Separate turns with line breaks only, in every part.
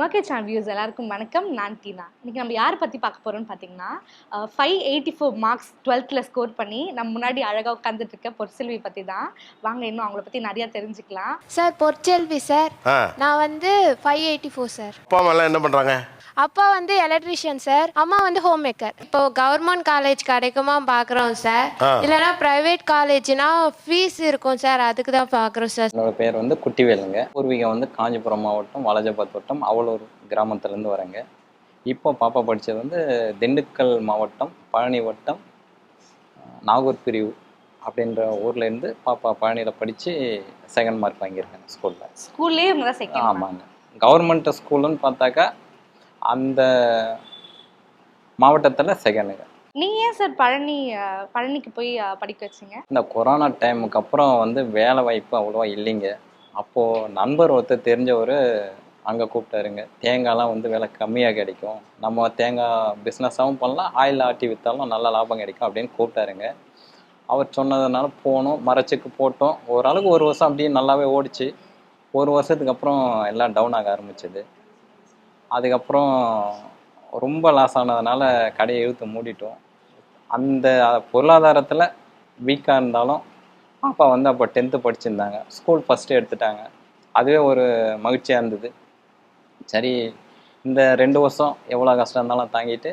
Market channel views எல்லாருக்கும் வணக்கம். நான் டீனா. இன்னைக்கு நம்ம யாரை பற்றி பார்க்க போகிறோம்னு பார்த்தீங்கன்னா ஃபைவ் எயிட்டி ஃபோர் மார்க்ஸ் டுவெல்த்தில் ஸ்கோர் பண்ணி நம்ம முன்னாடி அழகாக உட்காந்துட்டு இருக்க பொற்செல்வி பற்றி தான். வாங்க இன்னும் அவங்கள பற்றி நிறையா தெரிஞ்சுக்கலாம்.
Sir Porselvi sir. நான் வந்து ஃபைவ் எயிட்டி ஃபோர் சார்.
அப்பா அம்மாலாம் என்ன பண்ணுறாங்க
அப்பா வந்து எலக்ட்ரிஷியன் சார் அம்மா வந்து ஹோம் மேக்கர் இப்போ கவர்மெண்ட் காலேஜ் கிடைக்குமா பார்க்குறோம் சார். இல்லைன்னா ப்ரைவேட் காலேஜ்னா ஃபீஸ் இருக்கும் சார் அதுக்கு தான் பார்க்குறோம் சார்
என்னோட பேர் வந்து குட்டிவேலுங்க. பூர்வீகம் வந்து காஞ்சிபுரம் மாவட்டம் வாலாஜாபாத் வட்டம் அவலூர் கிராமத்துலேருந்து வரேங்க. இப்போ பாப்பா படித்தது வந்து திண்டுக்கல் மாவட்டம் பழனி வட்டம் நாகூர் பிரிவு அப்படின்ற ஊர்லேருந்து பாப்பா பழனியில் படித்து செகண்ட் மார்க் வாங்கியிருக்கேன் ஸ்கூலில்
ஸ்கூல்லேயே செகண்ட்
ஆமாங்க. கவர்மெண்ட் ஸ்கூலுன்னு பார்த்தாக்கா அந்த மாவட்டத்தில் செகண்டுங்க
நீங்கள் ஏன் சார் பழனி பழனிக்கு போய் படிக்க வச்சீங்க?
இந்த கொரோனா டைமுக்கு அப்புறம் வந்து வேலை வாய்ப்பு அவ்வளோவா இல்லைங்க. அப்போது நண்பர் ஒருத்தர் தெரிஞ்சவர் அங்கே கூப்பிட்டாருங்க. தேங்காய்லாம் வந்து விலை கம்மியாக கிடைக்கும். நம்ம தேங்காய் பிஸ்னஸாகவும் பண்ணலாம். ஆயில் ஆட்டி விற்றாலும் நல்ல லாபம் கிடைக்கும் அப்படின்னு கூப்பிட்டாருங்க. அவர் சொன்னதுனால போனோம். மறைச்சிக்கு போட்டோம். ஓரளவுக்கு ஒரு வருஷம் அப்படியே நல்லாவே ஓடிச்சு. ஒரு வருஷத்துக்கு அப்புறம் எல்லாம் டவுன் ஆக ஆரம்பிச்சது. அதுக்கப்புறம் ரொம்ப லாஸ் ஆனதுனால கடையை இழுத்து மூடிட்டோம். அந்த பொருளாதாரத்தில் வீக்காக இருந்தாலும் பாப்பா வந்து அப்போ டென்த்து படிச்சிருந்தாங்க. ஸ்கூல் ஃபஸ்ட்டு எடுத்துட்டாங்க. அதுவே ஒரு மகிழ்ச்சியாக இருந்தது. சரி இந்த ரெண்டு வருஷம் எவ்வளோ கஷ்டம் இருந்தாலும் தாங்கிட்டு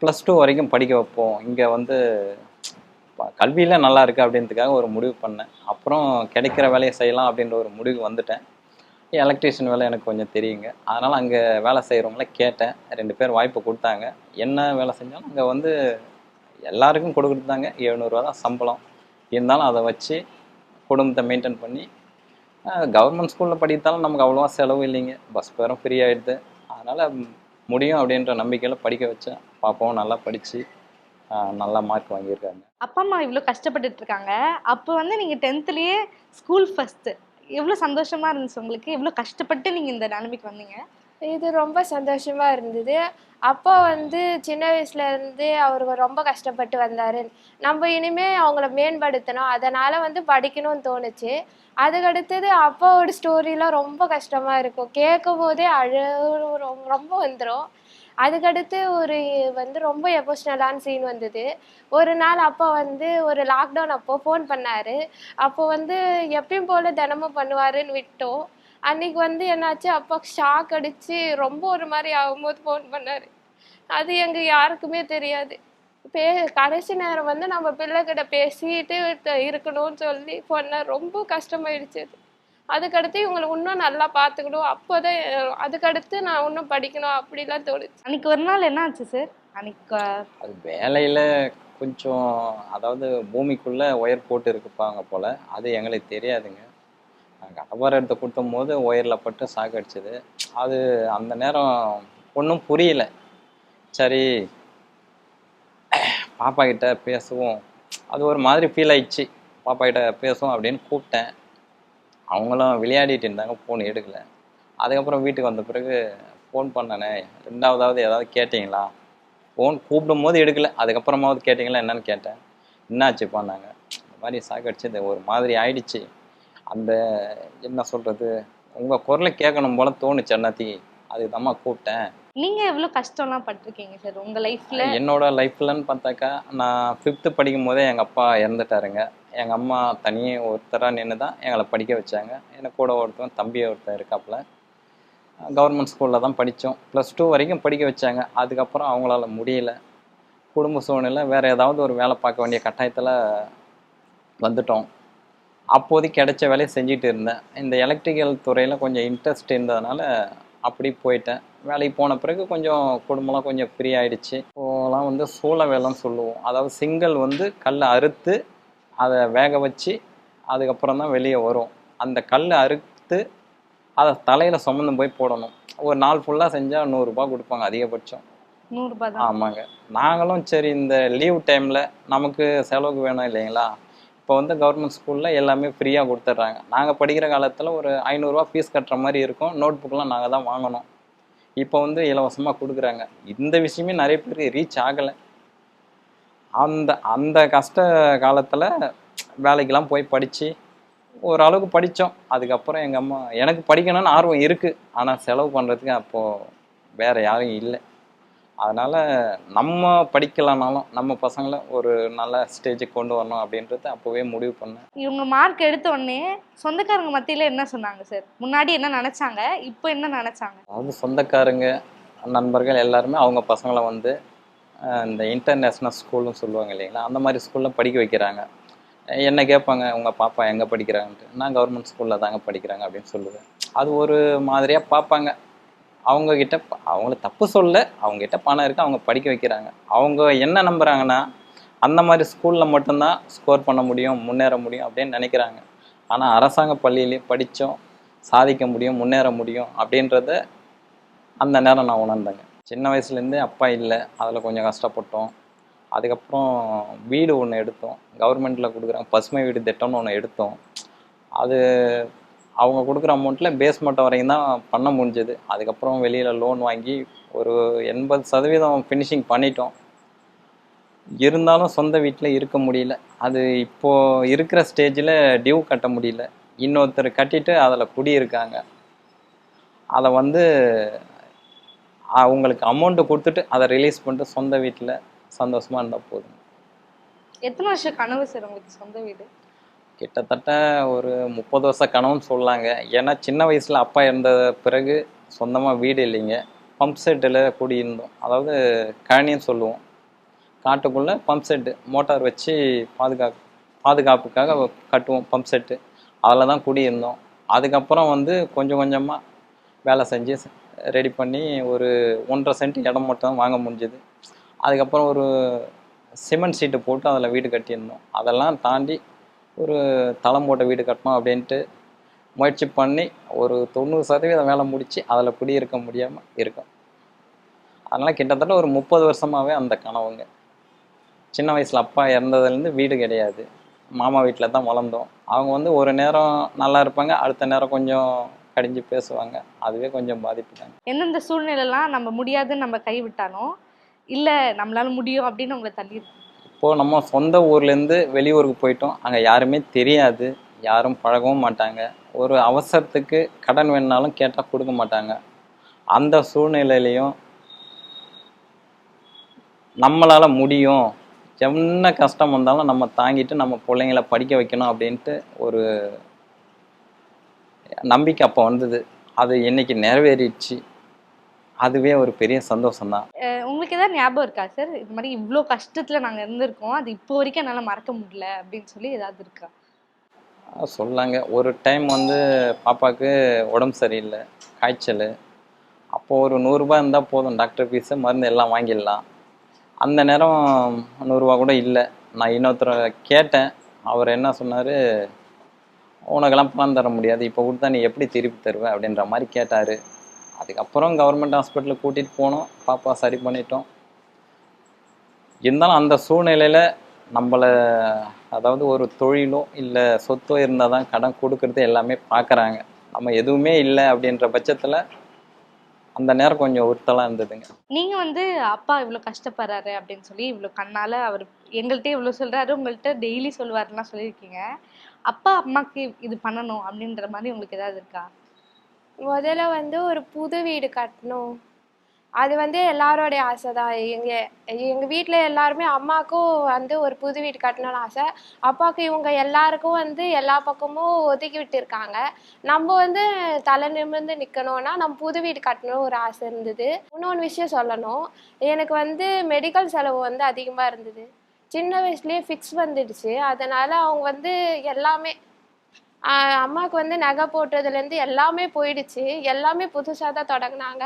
ப்ளஸ் டூ வரைக்கும் படிக்க வைப்போம். இங்கே வந்து கல்வியில் நல்லா இருக்குது அப்படின்றதுக்காக ஒரு முடிவு பண்ணேன். அப்புறம் கிடைக்கிற வேலையை செய்யலாம் அப்படின்ற ஒரு முடிவு வந்துட்டேன். எலக்ட்ரீஷியன் வேலை எனக்கு கொஞ்சம் தெரியுங்க. அதனால் அங்கே வேலை செய்கிறவங்கள கேட்டேன். ரெண்டு பேர் வாய்ப்பு கொடுத்தாங்க. என்ன வேலை செஞ்சாலும் அங்கே வந்து எல்லாருக்கும் கொடுக்குறது தாங்க. எழுநூறுவா தான் சம்பளம். இருந்தாலும் அதை வச்சு குடும்பத்தை மெயின்டைன் பண்ணி கவர்மெண்ட் ஸ்கூலில் படித்தாலும் நமக்கு அவ்வளோவா செலவு இல்லைங்க. பஸ் பேரும் ஃப்ரீ ஆகிடுது அதனால் முடியும் அப்படின்ற நம்பிக்கையில் படிக்க வச்சேன். பாப்பாவும் நல்லா படித்து நல்லா மார்க் வாங்கியிருக்காங்க.
அப்பா அம்மா இவ்வளோ கஷ்டப்பட்டுட்டு இருக்காங்க. அப்போ வந்து நீங்கள் டென்த்துலேயே ஸ்கூல் ஃபஸ்ட்டு எவ்வளோ சந்தோஷமாக இருந்துச்சு உங்களுக்கு? எவ்வளோ கஷ்டப்பட்டு நீங்கள் இந்த நிலைமைக்கு வந்தீங்க?
இது ரொம்ப சந்தோஷமாக இருந்தது. அப்பா வந்து சின்ன வயசுலேருந்து அவர் ரொம்ப கஷ்டப்பட்டு வந்தார். நம்ம இனிமே அவங்கள மேம்படுத்தணும். அதனால் வந்து படிக்கணும்னு தோணுச்சு. அதுக்கடுத்தது அப்பாவோட ஸ்டோரிலாம் ரொம்ப கஷ்டமாக இருக்கும். கேட்கும் போதே அழ ரொம்ப வந்துடும் அதுக்கடுத்து ஒரு வந்து ரொம்ப எமோஷ்னலான சீன் வந்தது. ஒரு நாள் அப்பா வந்து ஒரு லாக்டவுன் அப்போ ஃபோன் பண்ணாரு. அப்போ வந்து எப்பயும் போல தினமும் பண்ணுவாருன்னு விட்டோம். அன்னைக்கு வந்து என்னாச்சு? அப்பா ஷாக் அடிச்சு ரொம்ப ஒரு மாதிரி ஆகும்போது ஃபோன் பண்ணாரு. அது எங்க யாருக்குமே தெரியாது. பே கடைசி நேரம் வந்து நம்ம பிள்ளைகிட்ட பேசிட்டு இருக்கணும்னு சொல்லி போனால் ரொம்ப கஷ்டமாயிடுச்சு அது. அதுக்கடுத்து இவங்களை இன்னும் நல்லா பார்த்துக்கணும். அப்போதான் அதுக்கடுத்து நான் இன்னும் படிக்கணும் அப்படிலாம் தோணுச்சு.
அன்னைக்கு ஒரு நாள் என்ன ஆச்சு சார் அன்னைக்கு
அது வேலையில் கொஞ்சம் அதாவது பூமிக்குள்ளே ஒயர் போட்டு இருப்பாங்க போல். அது எங்களுக்கு தெரியாதுங்க. நாங்கள் கவர் எடுத்து கொடுத்தும் போது ஒயரில் பட்டு சாக்கு அடிச்சது. அது அந்த நேரம் ஒன்றும் புரியல. சரி பாப்பா கிட்ட பேசுவோம். அது ஒரு மாதிரி ஃபீல் ஆயிடுச்சு. பாப்பா கிட்ட பேசுவோம் அப்படின்னு கூப்பிட்டேன். அவங்களும் விளையாடிட்டு இருந்தாங்க ஃபோன் எடுக்கல. அதுக்கப்புறம் வீட்டுக்கு வந்த பிறகு ஃபோன் பண்ணனே ரெண்டாவதாவது ஏதாவது கேட்டிங்களா? ஃபோன் கூப்பிடும் போது எடுக்கல. அதுக்கப்புறமாவது கேட்டிங்களா என்னன்னு கேட்டேன். என்னாச்சு பண்ணாங்க இந்த மாதிரி சாக்கடிச்சது ஒரு மாதிரி ஆயிடுச்சு. அந்த என்ன சொல்கிறது உங்கள் குரலை கேட்கணும் போல தோணுச்சு அண்ணாத்தி. அதுக்கு தாம்மா கூப்பிட்டேன்.
நீங்க எவ்வளோ கஷ்டம்லாம் பட்டிருக்கீங்க சார் உங்க லைஃப்ல
என்னோட லைஃப்லன்னு பார்த்தாக்கா நான் ஃபிஃப்த்து படிக்கும் போதே எங்கள் அப்பா இறந்துட்டாருங்க. எங்கள் அம்மா தனியே ஒருத்தராக நின்று தான் எங்களை படிக்க வச்சாங்க. எனக்கு கூட ஒருத்தன் தம்பி ஒருத்தன் இருக்காப்புல. கவர்மெண்ட் ஸ்கூலில் தான் படித்தோம். ப்ளஸ் டூ வரைக்கும் படிக்க வச்சாங்க. அதுக்கப்புறம் அவங்களால முடியல. குடும்ப சூழ்நிலை வேறு ஏதாவது ஒரு வேலை பார்க்க வேண்டிய கட்டாயத்தில் வந்துட்டோம். அப்போதைக்கு கிடைச்ச வேலையை செஞ்சுட்டு இருந்தேன். இந்த எலக்ட்ரிக்கல் துறையில் கொஞ்சம் இன்ட்ரெஸ்ட் இருந்ததுனால அப்படி போயிட்டேன். வேலைக்கு போன பிறகு கொஞ்சம் குடும்பம்லாம் கொஞ்சம் ஃப்ரீ ஆயிடுச்சு இப்போலாம் வந்து சூள வேலைன்னு சொல்லுவோம். அதாவது சிங்கல் வந்து கல்லை அறுத்து அதை வேக வச்சு அதுக்கப்புறம் தான் வெளியே வரும். அந்த கல்லை அறுத்து அதை தலையில் சுமந்து போய் போடணும். ஒரு நாள் ஃபுல்லாக செஞ்சால் நூறுரூபா கொடுப்பாங்க அதிகபட்சம்.
நூறுரூபா
ஆமாங்க. நாங்களும் சரி இந்த லீவ் டைமில் நமக்கு செலவுக்கு வேணும் இல்லைங்களா? இப்போ வந்து கவர்மெண்ட் ஸ்கூலில் எல்லாமே ஃப்ரீயாக கொடுத்துட்றாங்க. நாங்கள் படிக்கிற காலத்தில் ஒரு ஐநூறுரூவா ஃபீஸ் கட்டுற மாதிரி இருக்கும். நோட் புக்கெலாம் நாங்கள் தான் வாங்கணும். இப்போ வந்து இலவசமாக கொடுக்குறாங்க. இந்த விஷயமே நிறைய பேர் ரீச் ஆகலை. அந்த அந்த கஷ்ட காலத்தில் வேலைக்கெல்லாம் போய் படித்து ஓரளவுக்கு படித்தோம். அதுக்கப்புறம் எங்கள் அம்மா எனக்கு படிக்கணும்னு ஆர்வம் இருக்குது ஆனால் செலவு பண்ணுறதுக்கு அப்போது வேறு யாரும் இல்லை. அதனால் நம்ம படிக்கலைனாலும் நம்ம பசங்களை ஒரு நல்ல ஸ்டேஜுக்கு கொண்டு வரணும் அப்படின்றது அப்போவே முடிவு பண்ணேன்.
இவங்க மார்க் எடுத்த உடனே சொந்தக்காரங்க மத்தியில என்ன சொன்னாங்க சார் முன்னாடி என்ன நினைச்சாங்க? இப்போ என்ன நினைச்சாங்க?
அதாவது சொந்தக்காரங்க நண்பர்கள் எல்லாருமே அவங்க பசங்களை வந்து இந்த இன்டர்நேஷ்னல் ஸ்கூல்னு சொல்லுவாங்க இல்லைங்களா? அந்த மாதிரி ஸ்கூலில் படிக்க வைக்கிறாங்க. என்ன கேட்பாங்க? உங்கள் பாப்பா எங்கே படிக்கிறாங்கன்ட்டு? நான் கவர்மெண்ட் ஸ்கூலில் தாங்க படிக்கிறாங்க அப்படின்னு சொல்லுவேன். அது ஒரு மாதிரியாக பார்ப்பாங்க. அவங்கக்கிட்ட அவங்கள தப்பு சொல்ல அவங்ககிட்ட பணம் இருக்குது அவங்க படிக்க வைக்கிறாங்க. அவங்க என்ன நம்புகிறாங்கன்னா அந்த மாதிரி ஸ்கூலில் மட்டும்தான் ஸ்கோர் பண்ண முடியும் முன்னேற முடியும் அப்படின்னு நினைக்கிறாங்க. ஆனால் அரசாங்க பள்ளியிலே படித்தோம் சாதிக்க முடியும் முன்னேற முடியும் அப்படின்றத அந்த நேரம் நான் உணர்ந்தேங்க. சின்ன வயசுலேருந்தே அப்பா இல்லை அதில் கொஞ்சம் கஷ்டப்பட்டோம். அதுக்கப்புறம் வீடு ஒன்று எடுத்தோம். கவர்மெண்ட்டில் கொடுக்குறாங்க பசுமை வீடு திட்டம்னு ஒன்று எடுத்தோம். அது அவங்க கொடுக்குற அமௌண்ட்டில் பேஸ்மெண்ட் வரைக்கும் தான் பண்ண முடிஞ்சது. அதுக்கப்புறம் வெளியில் லோன் வாங்கி ஒரு எண்பது சதவீதம் ஃபினிஷிங் பண்ணிட்டோம். இருந்தாலும் சொந்த வீட்டில் இருக்க முடியல. அது இப்போது இருக்கிற ஸ்டேஜில் டியூ கட்ட முடியல. இன்னொருத்தர் கட்டிட்டு அதில் குடியிருக்காங்க. அதை வந்து அவங்களுக்கு அமௌண்ட்டு கொடுத்துட்டு அதை ரிலீஸ் பண்ணிட்டு சொந்த வீட்டில் சந்தோஷமாக இருந்தால் போதும்.
எத்தனை வருஷம் கனவு சார் உங்களுக்கு சொந்த வீடு?
கிட்டத்தட்ட ஒரு முப்பது வருஷ கனவுன்னு சொல்லாங்க. ஏன்னா சின்ன வயசில் அப்பா இருந்த பிறகு சொந்தமாக வீடு இல்லைங்க. பம்ப் செட்டில் குடியிருந்தோம். அதாவது கழனின்னு சொல்லுவோம். காட்டுக்குள்ளே பம்ப் செட்டு மோட்டார் வச்சு பாதுகாப்பு பாதுகாப்புக்காக கட்டுவோம் பம்ப் செட்டு அதில் தான் குடியிருந்தோம். அதுக்கப்புறம் வந்து கொஞ்சம் கொஞ்சமாக வேலை செஞ்சு ரெடி பண்ணி ஒரு ஒன்றரை சென்ட் இடம் மட்டும் வாங்க முடிஞ்சுது. அதுக்கப்புறம் ஒரு சிமெண்ட் சீட்டு போட்டு அதில் வீடு கட்டியிருந்தோம். அதெல்லாம் தாண்டி ஒரு தளம் போட்ட வீடு கட்டணும் அப்படின்ட்டு முயற்சி பண்ணி ஒரு தொண்ணூறு சதவீதம் வேலை முடித்து அதில் குடியிருக்க முடியாமல் இருக்கும். அதனால் கிட்டத்தட்ட ஒரு முப்பது வருஷமாகவே அந்த கனவுங்க. சின்ன வயசில் அப்பா இறந்ததுலேருந்து வீடு கிடையாது. மாமா வீட்டில் தான் வளர்ந்தோம். அவங்க வந்து ஒரு நேரம் நல்லா இருப்பாங்க அடுத்த நேரம் கொஞ்சம் கடிஞ்சு பேசுவாங்க. அதுவே கொஞ்சம் பாதிப்பு தாங்க
எந்தெந்த சூழ்நிலைலாம் நம்ம முடியாதுன்னு நம்ம கைவிட்டாலும் இல்லை நம்மளால முடியும் அப்படின்னு உங்களை தள்ளி
இப்போது நம்ம சொந்த ஊர்லேருந்து வெளியூருக்கு போயிட்டோம். அங்கே யாருமே தெரியாது. யாரும் பழகவும் மாட்டாங்க. ஒரு அவசரத்துக்கு கடன் வேணுனாலும் கேட்டால் கொடுக்க மாட்டாங்க. அந்த சூழ்நிலையிலையும் நம்மளால் முடியும். என்ன கஷ்டம் வந்தாலும் நம்ம தாங்கிட்டு நம்ம பிள்ளைங்கள படிக்க வைக்கணும் அப்படின்ட்டு ஒரு நம்பிக்கை அப்போ வந்தது. அது இன்னைக்கு நிறைவேறிடுச்சு. அதுவே ஒரு பெரிய சந்தோஷம்தான்.
அஹ் உங்களுக்கு ஏதாவது ஞாபகம் இருக்கா சார்? இது மாதிரி இவ்வளோ கஷ்டத்துல நாங்க இருந்திருக்கோம் அது இப்போ வரைக்கும் என்னால மறக்க முடியல அப்படின்னு சொல்லி ஏதாவது இருக்கா?
சொல்லாங்க. ஒரு டைம் வந்து பாப்பாவுக்கு உடம்பு சரியில்லை காய்ச்சல். அப்போது ஒரு நூறுரூபா இருந்தால் போதும் டாக்டர் ஃபீஸு மருந்து எல்லாம் வாங்கிடலாம். அந்த நேரம் நூறுரூவா கூட இல்லை. நான் இன்னொருத்தரை கேட்டேன். அவர் என்ன சொன்னார் உனக்கெல்லாம் பணம் தர முடியாது இப்போ கொடுத்தா நீ எப்படி திருப்பி தருவ? அப்படின்ற மாதிரி கேட்டார். அதுக்கப்புறம் கவர்மெண்ட் ஹாஸ்பிட்டலுக்கு கூட்டிகிட்டு போனோம். பாப்பா சரி பண்ணிட்டோம். இருந்தாலும் அந்த சூழ்நிலையில் நம்மளை அதாவது ஒரு தொழிலோ இல்லை சொத்தோ இருந்தால் தான் கடன் கொடுக்கறது எல்லாமே பார்க்குறாங்க நம்ம எதுவுமே இல்லை அப்படின்ற பட்சத்தில் அந்த நேரம் கொஞ்சம் உறுத்தலாக இருந்ததுங்க.
நீங்கள் வந்து அப்பா இவ்வளோ கஷ்டப்படுறாரு அப்படின்னு சொல்லி இவ்வளோ கண்ணால் அவர் எங்கள்கிட்ட இவ்வளோ சொல்கிறாரு உங்கள்கிட்ட டெய்லி சொல்லுவாருலாம் சொல்லியிருக்கீங்க. அப்பா அம்மாக்கு இது பண்ணணும் அப்படின்ற மாதிரி உங்களுக்கு ஏதாவது இருக்கா?
முதல்ல வந்து ஒரு புது வீடு கட்டணும். அது வந்து எல்லாரோடைய ஆசை தான் எங்கள் எங்கள் வீட்டில் எல்லாருமே அம்மாவுக்கும் வந்து ஒரு புது வீடு கட்டணும்னு ஆசை. அப்பாவுக்கு இவங்க எல்லாருக்கும் வந்து எல்லா பக்கமும் ஒதுக்கி விட்டுருக்காங்க. நம்ம வந்து தலை நிமிர்ந்து நிற்கணும்னா நம்ம புது வீடு கட்டணும் ஒரு ஆசை இருந்தது. இன்னொன்று விஷயம் சொல்லணும். எனக்கு வந்து மெடிக்கல் செலவு வந்து அதிகமாக இருந்தது. சின்ன வயசுலேயே ஃபிக்ஸ் வந்துடுச்சு. அதனால் அவங்க வந்து எல்லாமே அம்மாவுக்கு வந்து நகை போட்டதுலேருந்து எல்லாமே போயிடுச்சு. எல்லாமே புதுசாக தான் தொடங்கினாங்க.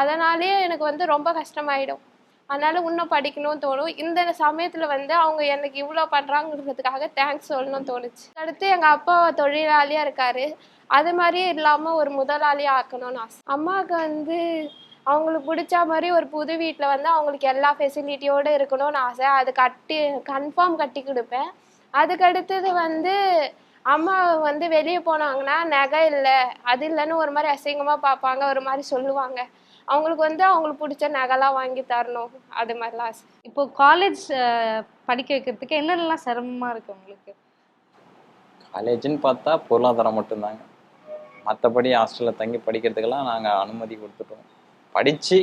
அதனாலேயே எனக்கு வந்து ரொம்ப கஷ்டமாயிடும். அதனால இன்னும் படிக்கணும்னு தோணும். இந்த சமயத்தில் வந்து அவங்க எனக்கு இவ்வளோ பண்ணுறாங்கிறதுக்காக தேங்க்ஸ் சொல்லணும்னு தோணுச்சு. அடுத்து எங்கள் அப்பா தொழிலாளியாக இருக்காரு. அது மாதிரியே இல்லாமல் ஒரு முதலாளியாக ஆக்கணும்னு ஆசை. அம்மாவுக்கு வந்து அவங்களுக்கு பிடிச்ச மாதிரி ஒரு புது வீட்டில் வந்து அவங்களுக்கு எல்லா ஃபெசிலிட்டியோடு இருக்கணும்னு ஆசை. அது கட்டி கன்ஃபார்ம் கட்டி கொடுப்பேன். அதுக்கு அடுத்தது வந்து அம்மா வந்து வெளியே போனாங்கன்னா நகை இல்லை அது இல்லைன்னு ஒரு மாதிரி அசிங்கமாக பார்ப்பாங்க ஒரு மாதிரி சொல்லுவாங்க. அவங்களுக்கு வந்து அவங்களுக்கு பிடிச்ச நகைலாம் வாங்கி தரணும். அது மாதிரிலாம் ஆசை.
இப்போ காலேஜ் படிக்க வைக்கிறதுக்கு என்னென்னலாம் சிரமமா இருக்கு உங்களுக்கு?
காலேஜ்னு பார்த்தா பொருளாதாரம் மட்டும்தாங்க. மற்றபடி ஹாஸ்டலில் தங்கி படிக்கிறதுக்கெல்லாம் நாங்கள் அனுமதி கொடுத்துட்டோம். படித்து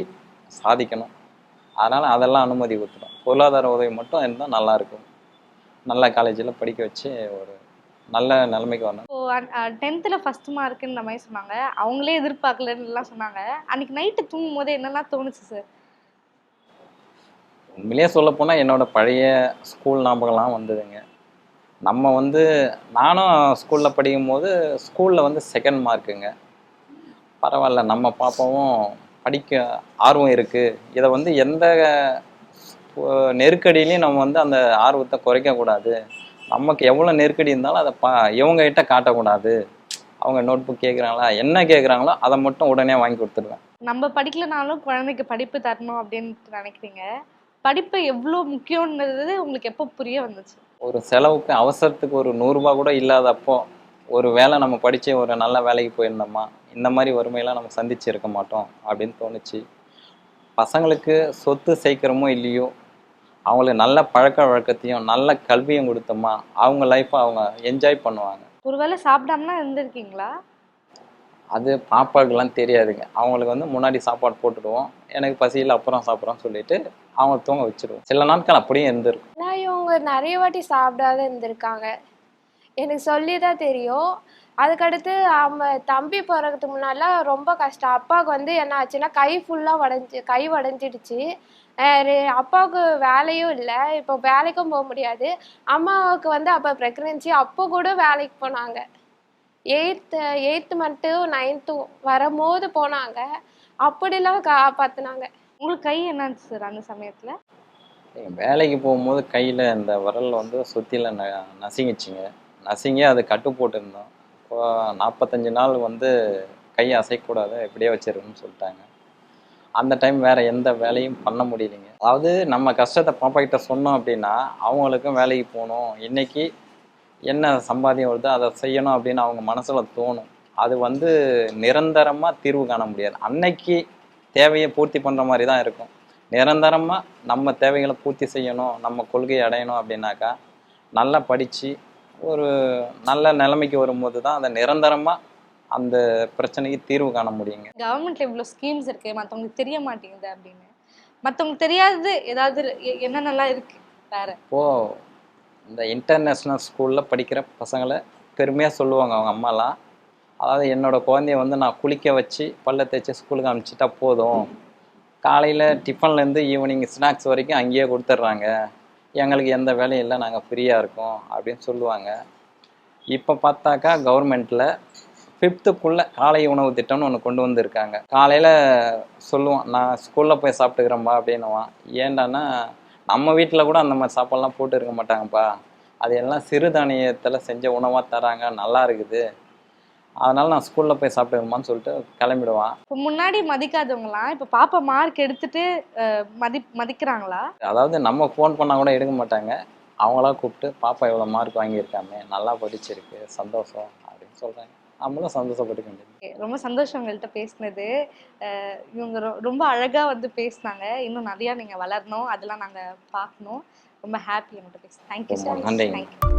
சாதிக்கணும். அதனால் அதெல்லாம் அனுமதி கொடுத்துட்டோம். பொருளாதார உதவி மட்டும் இருந்தால் நல்லா இருக்கும். நல்ல காலேஜில் படிக்க வச்சு ஒரு நல்ல நிலைமைக்கு வரணும்.
இப்போ டென்த்தில் ஃபர்ஸ்ட் மார்க்குன்ற மாதிரி சொன்னாங்க. அவங்களே எதிர்பார்க்கலன்னுலாம் சொன்னாங்க. அன்னைக்கு நைட்டு தூங்கும் போது என்னெல்லாம் தோணுச்சு சார்
உண்மையிலேயே சொல்லப்போனால் என்னோட பழைய ஸ்கூல் ஞாபகம்லாம் வந்ததுங்க. நம்ம வந்து நானும் ஸ்கூலில் படிக்கும்போது ஸ்கூலில் வந்து செகண்ட் மார்க்குங்க பரவாயில்ல நம்ம பாப்பாவும் படிக்க ஆர்வம் இருக்குது இதை வந்து எந்த நெருக்கடியிலையும் நம்ம வந்து அந்த ஆர்வத்தை குறைக்கக்கூடாது. நமக்கு எவ்வளோ நெருக்கடி இருந்தாலும் அதை பா இவங்ககிட்ட காட்டக்கூடாது. அவங்க நோட் புக் கேட்குறாங்களா என்ன கேட்குறாங்களோ அதை மட்டும் உடனே வாங்கி கொடுத்துருவேன்.
நம்ம படிக்கலனாலும் குழந்தைக்கு படிப்பு தரணும் அப்படின்ட்டு நினைக்கிறீங்க. படிப்பு எவ்வளோ முக்கியன்றது உங்களுக்கு எப்போ புரிய வந்துச்சு?
ஒரு செலவுக்கு அவசரத்துக்கு ஒரு நூறுரூபா கூட இல்லாதப்போ ஒரு வேலை நம்ம படித்து ஒரு நல்ல வேலைக்கு போயிருந்தோமா இந்த மாதிரி வறுமையெல்லாம் நம்ம சந்திச்சு இருக்க மாட்டோம் அப்படின்னு தோணுச்சு. பசங்களுக்கு சொத்து சேர்க்குறோமோ இல்லையோ அவங்களுக்கு நல்ல பழக்க வழக்கத்தையும் நல்ல கல்வியும் கொடுத்தோமா அவங்க லைஃப்பை அவங்க என்ஜாய் பண்ணுவாங்க.
ஒருவேளை சாப்பிடாமனா இருந்திருக்கீங்களா?
அது பாப்பாவுக்கெல்லாம் தெரியாதுங்க. அவங்களுக்கு வந்து முன்னாடி சாப்பாடு போட்டுடுவோம். எனக்கு பசியில் அப்புறம் சாப்பிட்றோன்னு சொல்லிட்டு அவங்க தூங்க வச்சிடுவோம் சில நாட்கள் அப்படியே இருந்திருக்கும்.
ஆனால் இவங்க நிறைய வாட்டி சாப்பிடாத இருந்திருக்காங்க. எனக்கு சொல்லி தான் தெரியும். அதுக்கடுத்து அவன் தம்பி பிறகுறதுக்கு முன்னாடிலாம் ரொம்ப கஷ்டம். அப்பாவுக்கு வந்து என்ன ஆச்சுன்னா கை ஃபுல்லாக உடஞ்சி கை உடஞ்சிடுச்சு அப்பாவுக்கு வேலையும் இல்லை. இப்போ வேலைக்கும் போக முடியாது. அம்மாவுக்கு வந்து அப்போ ப்ரெக்னென்சி அப்போ கூட வேலைக்கு போனாங்க. எயித்து எயித்து மந்த்து நைன்த்து வரும்போது போனாங்க. அப்படிலாம் காப்பாற்றினாங்க
உங்களுக்கு கை என்னாச்சு சார் அந்த சமயத்துல?
வேலைக்கு போகும்போது கையில் இந்த விரல் வந்து சுத்தில ந நசுங்கிச்சுங்க நசுங்கி அது கட்டு போட்டிருந்தோம். நாற்பத்தஞ்சு நாள் வந்து கை அசைக்கக்கூடாது இப்படியே வச்சிருக்கணும்னு சொல்லிட்டாங்க. அந்த டைம் வேற எந்த வேலையும் பண்ண முடியலைங்க. அதாவது நம்ம கஷ்டத்தை பாப்பா கிட்ட சொன்னோம் அப்படின்னா அவங்களுக்கும் வேலைக்கு போகணும். இன்னைக்கு என்ன சம்பாதியம் வருதோ அதை செய்யணும் அப்படின்னு அவங்க மனசில் தோணும். அது வந்து நிரந்தரமாக தீர்வு காண முடியாது. அன்னைக்கு தேவையை பூர்த்தி பண்ணுற மாதிரி தான் இருக்கும். நிரந்தரமாக நம்ம தேவைகளை பூர்த்தி செய்யணும் நம்ம கொள்கையை அடையணும் அப்படின்னாக்கா நல்லா படித்து ஒரு நல்ல நிலைமைக்கு வரும்போது தான் அதை நிரந்தரமாக அந்த பிரச்சனைக்கு தீர்வு காண முடியுங்க.
கவர்மெண்ட்ல இவ்வளோ ஸ்கீம்ஸ் இருக்கு மற்றவங்களுக்கு தெரிய மாட்டேங்குது அப்படின்னு. மற்றவங்களுக்கு தெரியாதது ஏதாவது என்னென்னலாம் இருக்கு வேற?
இப்போது இந்த இன்டர்நேஷ்னல் ஸ்கூலில் படிக்கிற பசங்களை பெருமையாக சொல்லுவாங்க அவங்க அம்மாலாம். அதாவது என்னோட குழந்தைய வந்து நான் குளிக்க வச்சு பல்ல தேய்ச்சி ஸ்கூலுக்கு அனுப்பிச்சிட்டா போதும். காலையில் டிஃபன்லேருந்து ஈவினிங் ஸ்நாக்ஸ் வரைக்கும் அங்கேயே கொடுத்துட்றாங்க. எங்களுக்கு எந்த வேலையும் இல்லை நாங்கள் ஃப்ரீயாக இருக்கோம் அப்படின்னு சொல்லுவாங்க. இப்போ பார்த்தாக்கா கவர்மெண்ட்டில் ஃபிஃப்த்துக்குள்ளே காலை உணவு திட்டம்னு ஒன்று கொண்டு வந்திருக்காங்க. காலையில் சொல்லுவான் நான் ஸ்கூலில் போய் சாப்பிட்டுக்கிறேன்பா அப்படின்னுவான். ஏண்டான்னா நம்ம வீட்டில் கூட அந்த மாதிரி சாப்பாடுலாம் போட்டு இருக்க மாட்டாங்கப்பா. அது எல்லாம் சிறுதானியத்தில் செஞ்ச உணவாக தராங்க நல்லா இருக்குது. அதனால நான் ஸ்கூலில் போய் சாப்பிட்டுக்கணுமான்னு சொல்லிட்டு கிளம்பிடுவான்.
இப்போ முன்னாடி மதிக்காதவங்கலாம் இப்போ பாப்பா மார்க் எடுத்துட்டு மதி மதிக்கிறாங்களா?
அதாவது நம்ம ஃபோன் பண்ணால் கூட எடுக்க மாட்டாங்க. அவங்களா கூப்பிட்டு பாப்பா இவ்வளோ மார்க் வாங்கியிருக்காமே நல்லா படிச்சிருக்கு சந்தோஷம் அப்படின்னு சொல்கிறாங்க நம்மளும் சந்தோஷப்பட்டுக்க
ரொம்ப சந்தோஷம் உங்கள்கிட்ட பேசினது. இவங்க ரொம்ப அழகா வந்து பேசினாங்க. இன்னும் நிறையா நீங்க வளரணும் அதெல்லாம் நாங்க பார்க்கணும். ரொம்ப ஹாப்பி உங்கள்கிட்ட பேச தேங்க்யூ மச்
நன்றிங்க.
தேங்க்யூ